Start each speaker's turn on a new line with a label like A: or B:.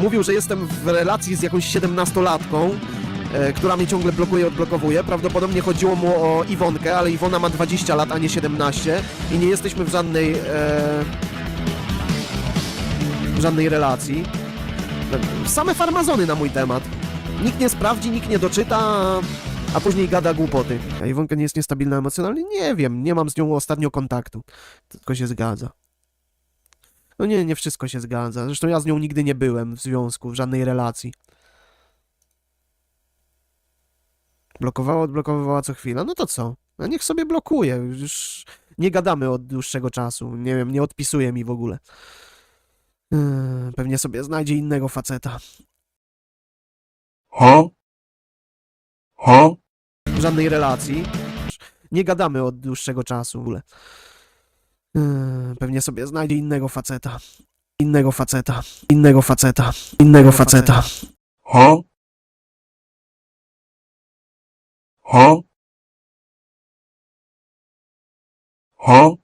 A: Mówił, że jestem w relacji z jakąś 17-latką, e, która mnie ciągle blokuje, odblokowuje. Prawdopodobnie chodziło mu o Iwonkę, ale Iwona ma 20 lat, a nie 17 i nie jesteśmy w żadnej... E, w żadnej relacji. Same farmazony na mój temat. Nikt nie sprawdzi, nikt nie doczyta, a później gada głupoty. A Iwonka nie jest niestabilna emocjonalnie? Nie wiem, nie mam z nią ostatnio kontaktu. Tylko się zgadza. No nie, nie wszystko się zgadza. Zresztą ja z nią nigdy nie byłem w związku, w żadnej relacji. Blokowała, odblokowywała co chwila. No to co? No niech sobie blokuje. Już nie gadamy od dłuższego czasu. Nie wiem, nie odpisuje mi w ogóle. Yy, Pewnie sobie znajdzie innego faceta.
B: Huh?
A: w żadnej relacji. Nie gadamy od dłuższego czasu w ogóle. Yy, Pewnie sobie znajdzie innego faceta. Innego faceta. Innego faceta. Innego faceta.
B: Huh? Huh? Huh?